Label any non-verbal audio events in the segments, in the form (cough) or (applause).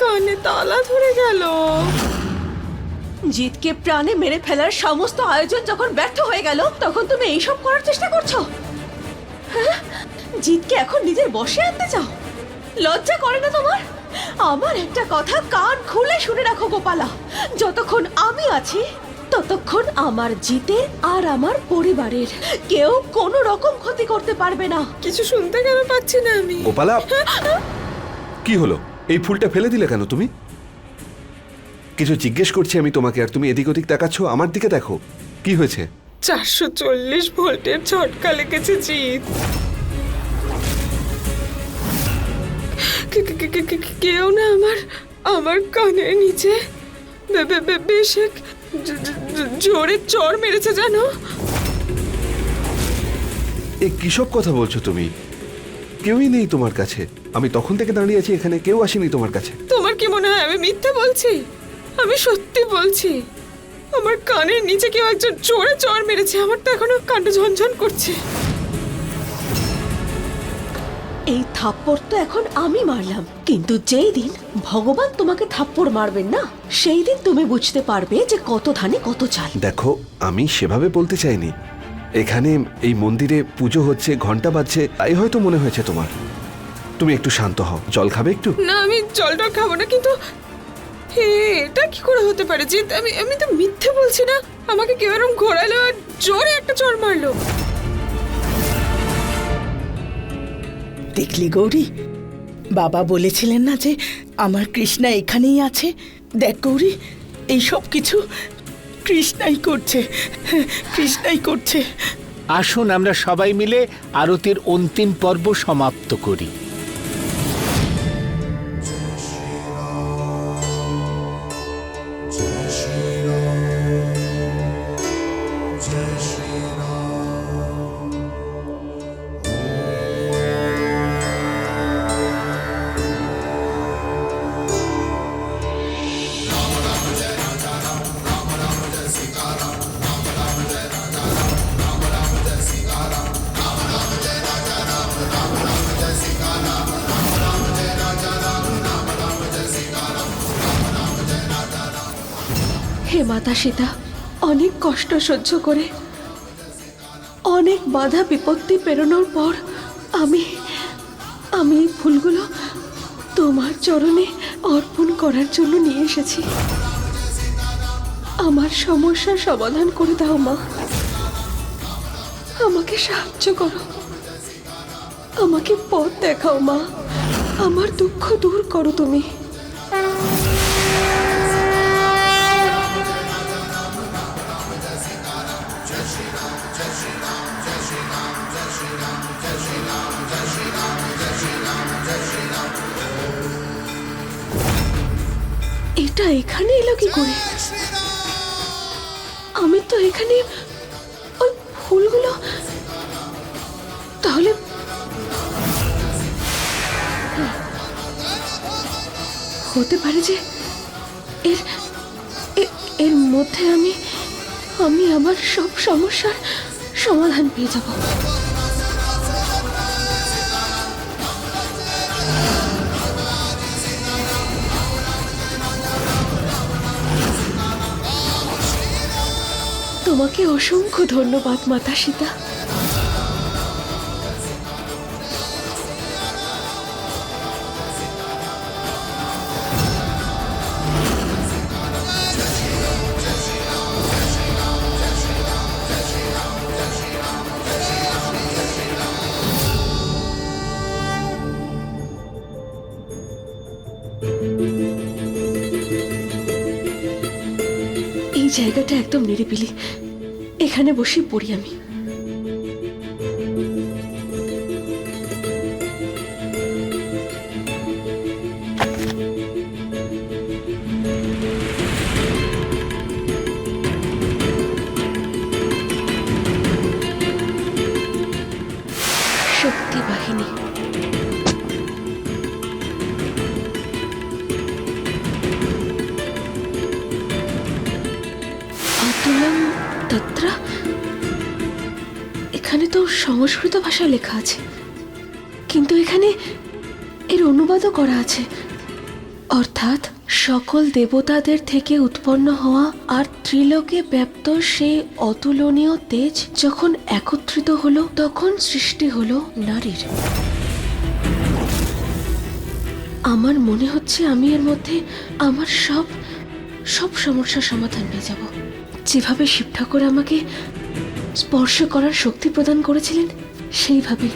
কানে তালা ধরে গেল। জিতকে প্রাণে মেরে ফেলার সমস্ত আয়োজন যখন ব্যর্থ হয়ে গেল তখন তুমি এইসব করার চেষ্টা করছ? হ্যাঁ? জিতকে এখন নিজের বসে আনতে চাও? লজ্জা করে না তোমার? আমার একটা কথা কান খুলে শুনে রাখো গোপালা। যতক্ষণ আমি আছি ততক্ষণ আমার জিতের আর আমার পরিবারের কেউ কোনো রকম ক্ষতি করতে পারবে না। কিছু শুনতে কেন পাচ্ছি না আমি? গোপালা কি হলো? এই ফুলটা ফেলে দিলে কেন তুমি? কিছু জিজ্ঞেস করছি আমি তোমাকে আর তুমি এদিক ওদিক তাকাচ্ছ আমার দিকে দেখো। কি হয়েছে? চারশো চল্লিশ ভোল্টের ঝটকা লেগেছে জিৎ। কেউ না আমার আমার কানের নিচে। বেশ এক জোরে চর মেরেছে জানো? এ কিসব কথা বলছো তুমি? কেউই নেই তোমার কাছে। আমি তখন থেকে দাঁড়িয়ে আছি এখানে কেউ আসেনি তোমার কাছে। তোমার কি মনে হয় আমি মিথ্যে বলছি? আমি সত্যি বলছি। আমার কানের নিচে কেউ একজন জোরে চর মেরেছে আমার তো এখনও কানটা ঝনঝন করছে। এই থাপ্পড় তো এখন আমি মারলাম। কিন্তু যেই দিন ভগবান তোমাকে থাপ্পড় মারবেন না সেই দিন তুমি বুঝতে পারবে যে কত ধানে কত চাল। দেখো আমি সেভাবে বলতে চাইনি। এখানে এই মন্দিরে পুজো হচ্ছে ঘণ্টা বাজছে তাই হয়তো মনে হয়েছে তোমার। তুমি একটু শান্ত হও। জল খাবে একটু? না আমি জলটা খাব না কিন্তু হে এটা কি করে হতে পারে? যে আমি আমি তো মিথ্যে বলছি না। আমাকে কেউ এরকম ঘোরালো আর জোরে একটা চড় মারলো। দেখলি গৌরী বাবা বলেছিলেন না যে আমার কৃষ্ণা এখানেই আছে? দেখ গৌরী এই সব কিছু কৃষ্ণাই করছে কৃষ্ণাই করছে। আসুন আমরা সবাই মিলে আরতির অন্তিম পর্ব সমাপ্ত করি। সীতা অনেক কষ্ট সহ্য করে। অনেক বাধা বিপত্তি পেরোনোর পর আমি আমি ফুলগুলো তোমার চরণে অর্পণ করার জন্য নিয়ে এসেছি। আমার সমস্যার সমাধান করে দাও মা। আমাকে সাহায্য করো। আমাকে পথ দেখাও মা। আমার দুঃখ দূর করো তুমি। এখানে এলো কি করে? আমি তো এখানে ওই ফুলগুলো তাহলে হতে পারে যে এর এর মধ্যে আমি আমি আমার সব সমস্যার সমাধান পেয়ে যাব। তোমাকে অসংখ্য ধন্যবাদ মাতা সীতা। জায়গাটা একদম নিরিবিলি। এখানে বসে পড়ি আমি। তত্র এখানে তো সংস্কৃত ভাষা লেখা আছে। কিন্তু এখানে এর অনুবাদও করা আছে। অর্থাৎ সকল দেবতাদের থেকে উৎপন্ন হওয়া আর ত্রিলোকে ব্যাপ্ত সেই অতুলনীয় তেজ যখন একত্রিত হলো, তখন সৃষ্টি হলো নারীর। আমার মনে হচ্ছে আমি এর মধ্যে আমার সব সব সমস্যার সমাধান পেয়ে যাব। যেভাবে শিব ঠাকুর আমাকে স্পর্শ করার শক্তি প্রদান করেছিলেন, সেইভাবেই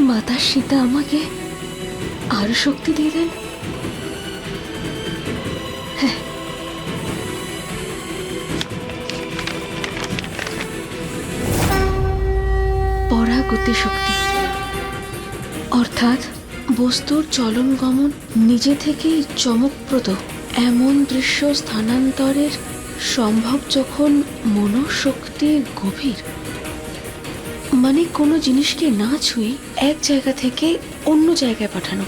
মাতা সীতা আমাকে আরও শক্তি দিয়ে দেন। পরাগতি শক্তি। অর্থাৎ বস্তুর চলন গমন নিজে থেকেই চমকপ্রদ। এমন দৃশ্য স্থানান্তরের সম্ভব যখন মনোশক্তি গভীর মানে কোনো জিনিসকে না ছুঁয়ে এক জায়গা থেকে অন্য জায়গায় পাঠানো,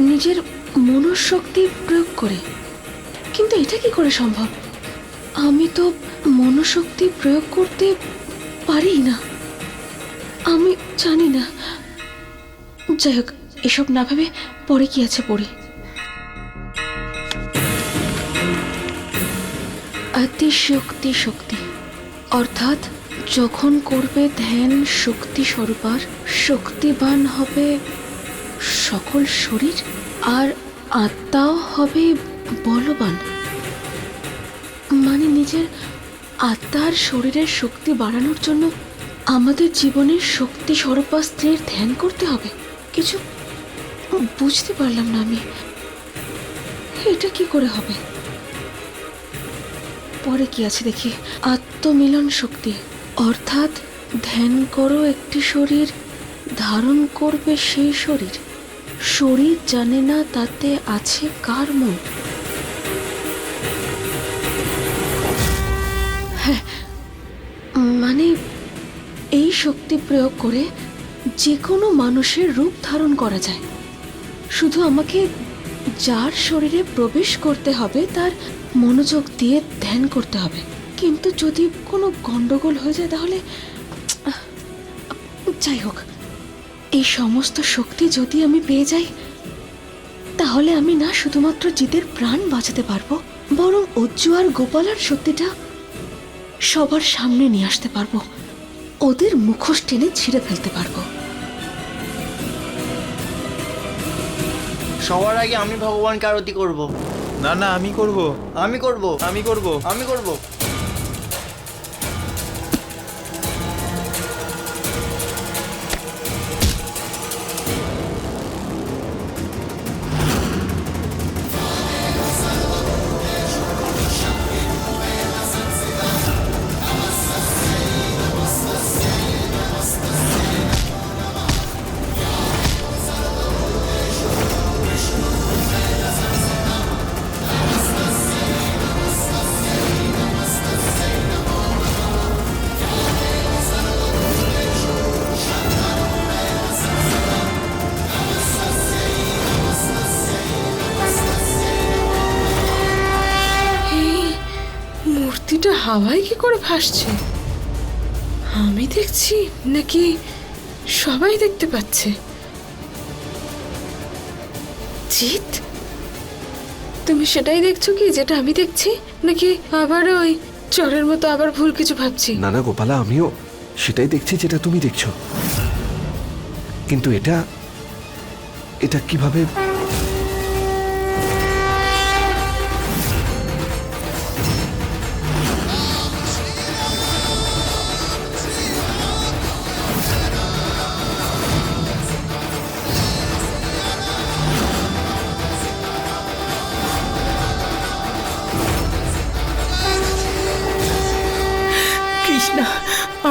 নিজের মনোশক্তি প্রয়োগ করে। কিন্তু এটা কি করে সম্ভব? আমি তো মনোশক্তি প্রয়োগ করতে পারি না। আমি জানি না। যাই হোক, এসব না ভেবে পরে কি আছে পড়ি। অতিশক্তি শক্তি অর্থাৎ যখন করবে ধ্যান শক্তি স্বরূপার, শক্তিবান হবে সকল শরীর আর আত্মাও হবে বলবান। মানে নিজের আত্মার শরীরের শক্তি বাড়ানোর জন্য আমাদের জীবনের শক্তি স্বরূপা স্ত্রীর ধ্যান করতে হবে। কিছু বুঝতে পারলাম না আমি। এটা কি করে হবে? পরে কি আছে দেখি? আত্মমিলন শক্তি। অর্থাৎ ধ্যান করো একটি শরীর, ধারণ করবে সেই শরীর। শরীর জানে না তাতে আছে কার মন। হ্যাঁ মানে এই শক্তি প্রয়োগ করে যে কোনো মানুষের রূপ ধারণ করা যায়। শুধু আমাকে যার শরীরে প্রবেশ করতে হবে, তার মনোযোগ দিয়ে ধ্যান করতে হবে। কিন্তু যদি কোনো গন্ডগোল হয়ে যায় তাহলে যাই হোক। এই সমস্ত শক্তি যদি আমি পেয়ে যাই, তাহলে আমি না শুধুমাত্র জিতের প্রাণ বাঁচাতে পারব, বরং অজ্জু আর গোপালার শক্তিটা সবার সামনে নিয়ে আসতে পারব। ওদের মুখোশ টেনে ছিঁড়ে ফেলতে পারব। সবার আগে আমি ভগবানকে আরতি করব। না না আমি করব। আমি করব। আমি করব। আমি করব। হাওয়ায় কি করে ভাসছে? আমি দেখছি নাকি সবাই দেখতে পাচ্ছে। জিৎ? তুমি সেটাই দেখছ কি, যেটা আমি দেখছি? নাকি আবার ওই চরের মতো আবার ভুল কিছু ভাবছি? না না গোপালা, আমিও সেটাই দেখছি যেটা তুমি দেখছ। কিন্তু এটা এটা কীভাবে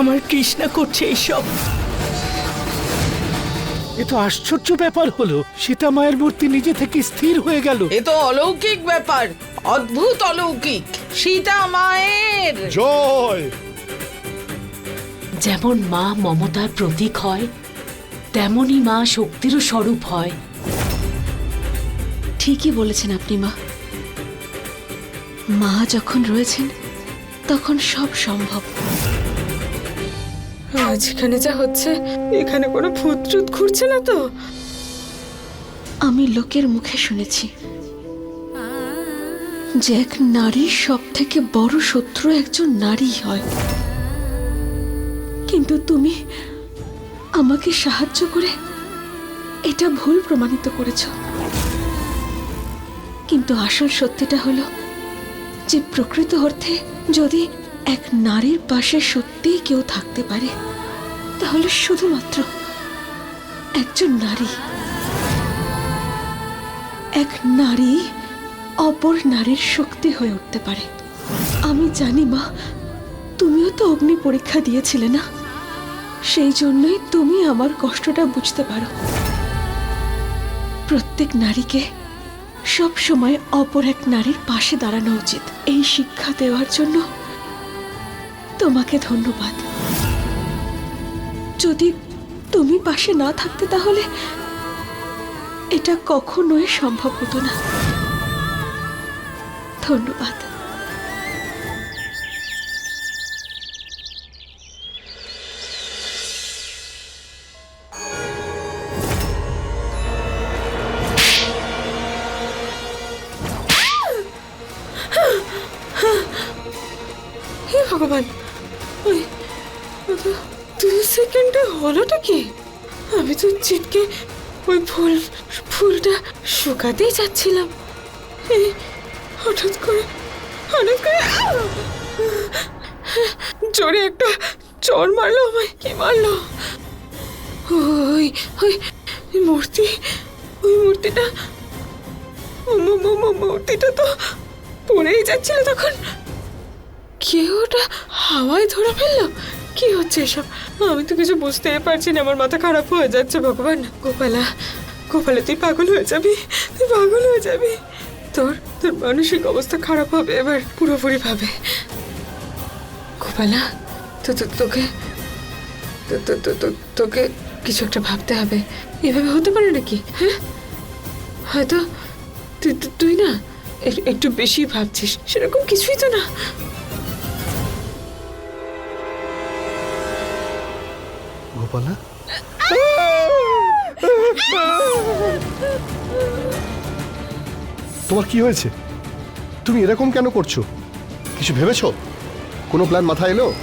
আমার কৃষ্ণা করছে এসব। এ তো আশ্চর্য ব্যাপার হলো সীতা মায়ের মূর্তি নিজে থেকে স্থির হয়ে গেল। এ তো অলৌকিক ব্যাপার অদ্ভুত অলৌকিক। সীতা মায়ের। জয়! যেমন মা মমতার প্রতীক হয় তেমনই মা শক্তিরও স্বরূপ হয়। ঠিকই বলেছেন আপনি মা। মা যখন রয়েছেন তখন সব সম্ভব। আজ এখানে যা হচ্ছে, এখানে কোনো ভূত টুত ঘুরছে না তো? আমি লোকের মুখে শুনেছি যে এক নারীর সব থেকে বড় শত্রু একজন নারী হয়। কিন্তু তুমি আমাকে সাহায্য করে এটা ভুল প্রমাণিত করেছ। কিন্তু আসল সত্যিটা হলো যে প্রকৃত অর্থে যদি এক নারীর পাশে সত্যিই কেউ থাকতে পারে, তাহলে শুধুমাত্র একজন নারী। এক নারী অপর নারীর শক্তি হয়ে উঠতে পারে। আমি জানি, মা, তুমিও তো অগ্নি পরীক্ষা দিয়েছিলে না? সেই জন্যই তুমি আমার কষ্টটা বুঝতে পারো। প্রত্যেক নারীকে সব সময় অপর এক নারীর পাশে দাঁড়ানো উচিত। এই শিক্ষা দেওয়ার জন্য তোমাকে ধন্যবাদ। যদি তুমি পাশে না থাকতে তাহলে এটা কখনোই সম্ভব হতো না। ধন্যবাদ। শুকাতেই যাচ্ছিলাম হঠাৎ করে হঠাৎ করে! জোরে একটা চর মারলো আমায়, কি মারলো? ওই ওই মূর্তি, ওই মূর্তিটা মূর্তিটা তো পড়েই যাচ্ছিল তখন। কে ওটা হাওয়ায় ধরে ফেলল? কি হচ্ছে এসব? আমি তো কিছু বুঝতেই পারছি না, আমার মাথা খারাপ হয়ে যাচ্ছে, ভগবান, গোপালা। গোপালা তুই পাগল হয়ে যাবি তুই পাগল হয়ে যাবি। তোর তোর মানসিক অবস্থা খারাপ হবে এবার পুরোপুরি ভাবে। গোপালা তো তো তোকে তোকে কিছু একটা ভাবতে হবে। এভাবে হতে পারে নাকি? হ্যাঁ? হয়তো তুই তুই- তুই না একটু বেশি ভাবছিস সেরকম কিছুই তো না। গোপালা? তোমার কি হয়েছে? তুমি এরকম কেন করছ? কিছু ভেবেছো? কোনো প্ল্যান মাথায় এলো?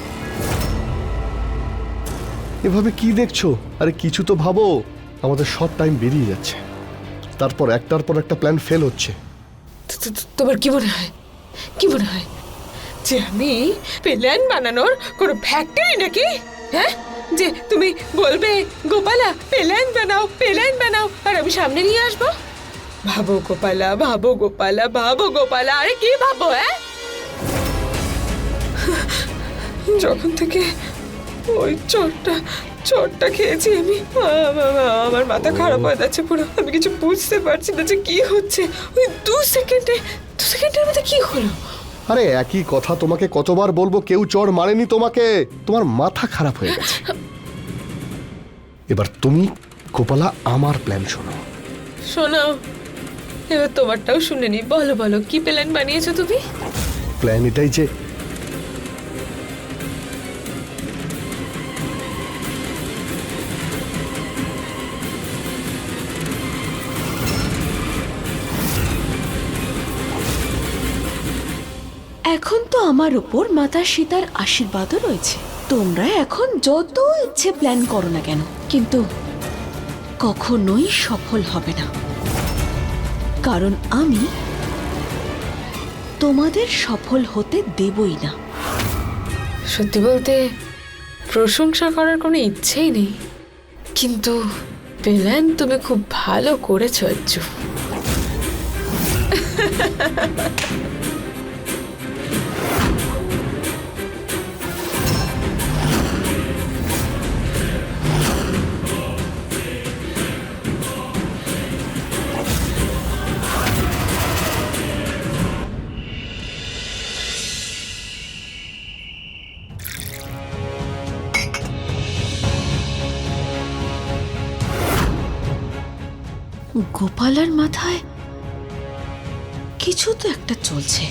এভাবে কি দেখছ? আরে কিছু তো ভাবো। আমাদের সব টাইম বেরিয়ে যাচ্ছে। তারপর একটার পর একটা প্ল্যান ফেল হচ্ছে। তোমার কি মনে হয়? কি মনে হয়? যে আমি প্ল্যান বানানোর কোনো ফ্যাক্টরি নাকি? হ্যাঁ? যে, তুমি বলবে, গোপালা প্ল্যান বানাও প্ল্যান বানাও, আর আমি সামনে নিয়ে আসব? ভাবো গোপালা ভাবো গোপালা ভাবো গোপালা, আরে কি ভাবো হ্যাঁ? যখন থেকে ওই চটটা চটটা খেয়েছি আমি আমার মাথা খারাপ হয়ে যাচ্ছে পুরো, আমি কিছু বুঝতে পারছি না যে কি হচ্ছে। ওই দু সেকেন্ডে, দু সেকেন্ডের মধ্যে কি হলো? আরে একই কথা তোমাকে কতবার বলব কেউ চড় মারেনি তোমাকে। তোমার মাথা খারাপ হয়ে গেছে। এবার তুমি গোপালা আমার প্ল্যান শোনো। শোনো এবার তোমারটাও শুনে নি বলো বলো কি প্ল্যান বানিয়েছো তুমি? প্ল্যান এটাই যে এখন তো আমার উপর মাতা সীতার আশীর্বাদও রয়েছে। তোমরা এখন যত ইচ্ছে প্ল্যান করো না কেন, কিন্তু কখনোই সফল হবে না। কারণ আমি তোমাদের সফল হতে দেবই না। সত্যি বলতে প্রশংসা করার কোনো ইচ্ছেই নেই। কিন্তু প্ল্যান তুমি খুব ভালো করেছ অজ্জু (laughs) গোপালার মাথায় কিছু তো একটা চলছে।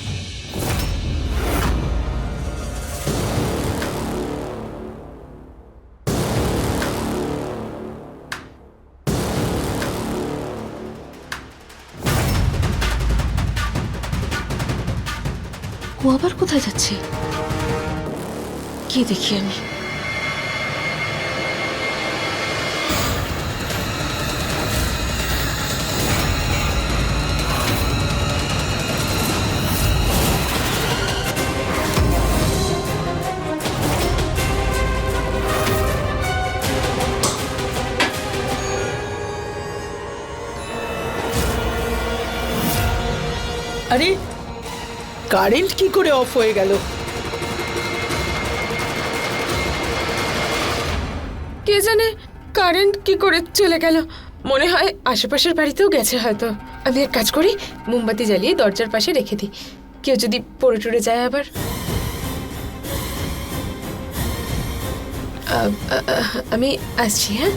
ও আবার কোথায় যাচ্ছে? কে দেখি আমি? কারেন্ট কি করে অফ হয়ে গেল? কে জানে কারেন্ট কি করে চলে গেল? মনে হয় আশেপাশের বাড়িতেও গেছে হয়তো। আমি এক কাজ করি, মোমবাতি জ্বালিয়ে দরজার পাশে রেখে দিই। কেউ যদি পড়ে টড়ে যায় আবার। আমি আসছি হ্যাঁ?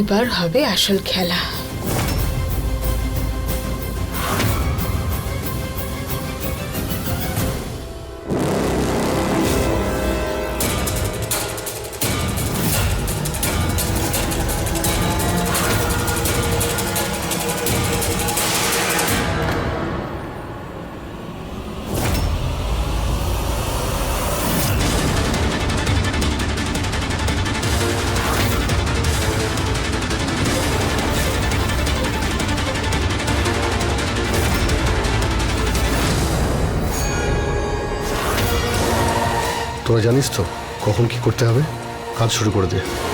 এবার হবে আসল খেলা। জানিস তো কখন কি করতে হবে? কাজ শুরু করে দে।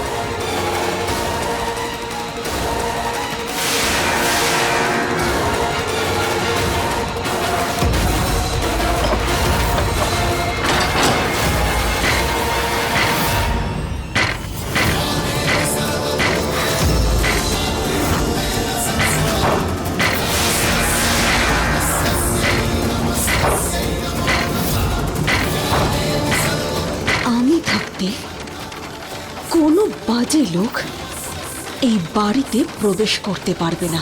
এই বাড়িতে প্রবেশ করতে পারবে না।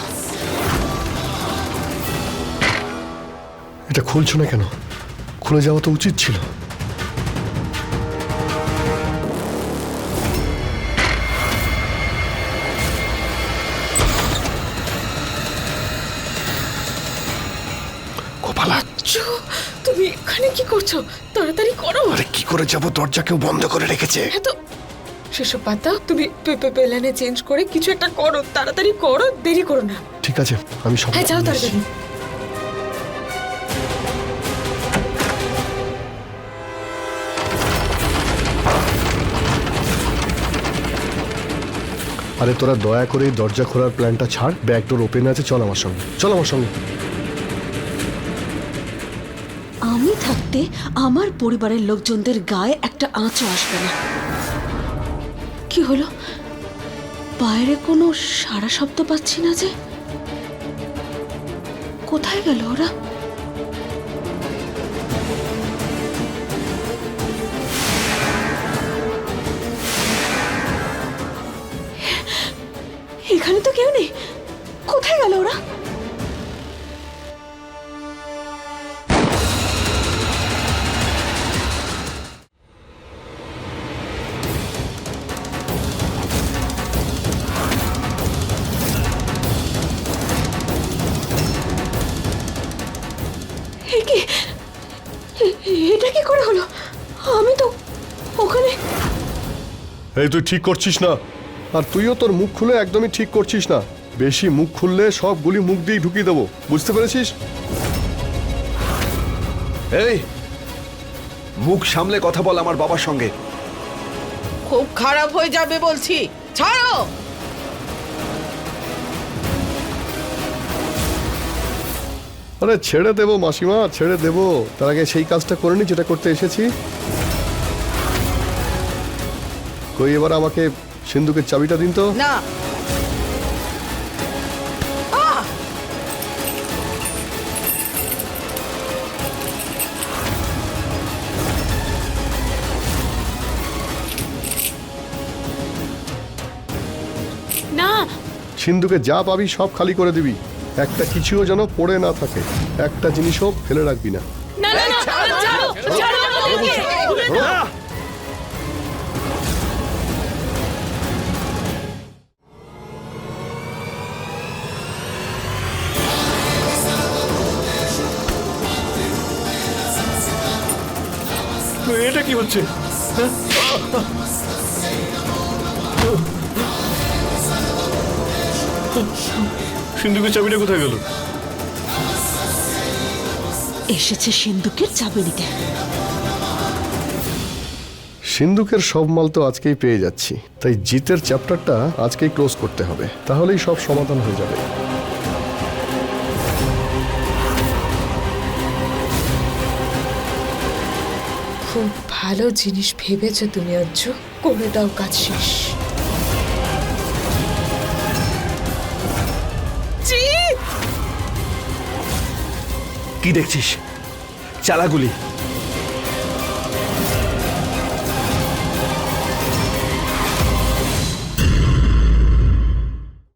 এটা খুলছো না কেন? খুলে যাওয়া তো উচিত ছিল। গোপালা তুমি এখানে কি করছ? তাড়াতাড়ি করো। আরে কি করে যাব? দরজা কেউ বন্ধ করে রেখেছে। এত সেসব পাতা তুমি প্লেনে চেঞ্জ করে কিছু একটা করো তাড়াতাড়ি করো দেরি করো না। ঠিক আছে আমি সব হ্যাঁ যাও তাড়াতাড়ি। আরে তোরা দয়া করে দরজা খোলার প্ল্যানটা ছাড় ব্যাক ডোর ওপেন আছে চল আমার সঙ্গে। চল আমার সঙ্গে। আমি থাকতে আমার পরিবারের লোকজনদের গায়ে একটা আঁচও আসবে না। কি হলো? বাইরে কোনো সারা শব্দ পাচ্ছি না যে। কোথায় গেল ওরা? এখানে তো কেউ নেই। কোথায় গেল ওরা? এই তুই ঠিক করছিস না। আর তুইও তোর মুখ খুলে একদমই ঠিক করছিস না। বেশি মুখ খুললে সব গুলি মুখ দিয়ে ঢুকিয়ে দেবো। বুঝতে পেরেছিস? এই মুখ সামলে কথা বল আমার বাবার সঙ্গে। খুব খারাপ হয়ে যাবে বলছি। ছাড়ো! আরে ছেড়ে দেবো মাসিমা ছেড়ে দেবো। তার আগে সেই কাজটা করে নি যেটা করতে এসেছি। কই এবার আমাকে সিন্ধুকের চাবিটা দিন তো না সিন্ধুকে যা পাবি সব খালি করে দিবি একটা কিছুও যেন পড়ে না থাকে একটা জিনিসও ফেলে রাখবি না এটা কি হচ্ছে? সিন্ধুকের চাবিটা কোথায় গেল? এসেছে সিন্ধুকের চাবি নিতে। সিন্ধুকের সব মাল তো আজকেই পেয়ে যাচ্ছি তাই জিতের চ্যাপ্টারটা আজকেই ক্লোজ করতে হবে তাহলেই সব সমাধান হয়ে যাবে। ভালো জিনিস ভেবেছো তুমি অজ্জু করে দাও কাজ শেষ। কি দেখছিস? চালাগুলি।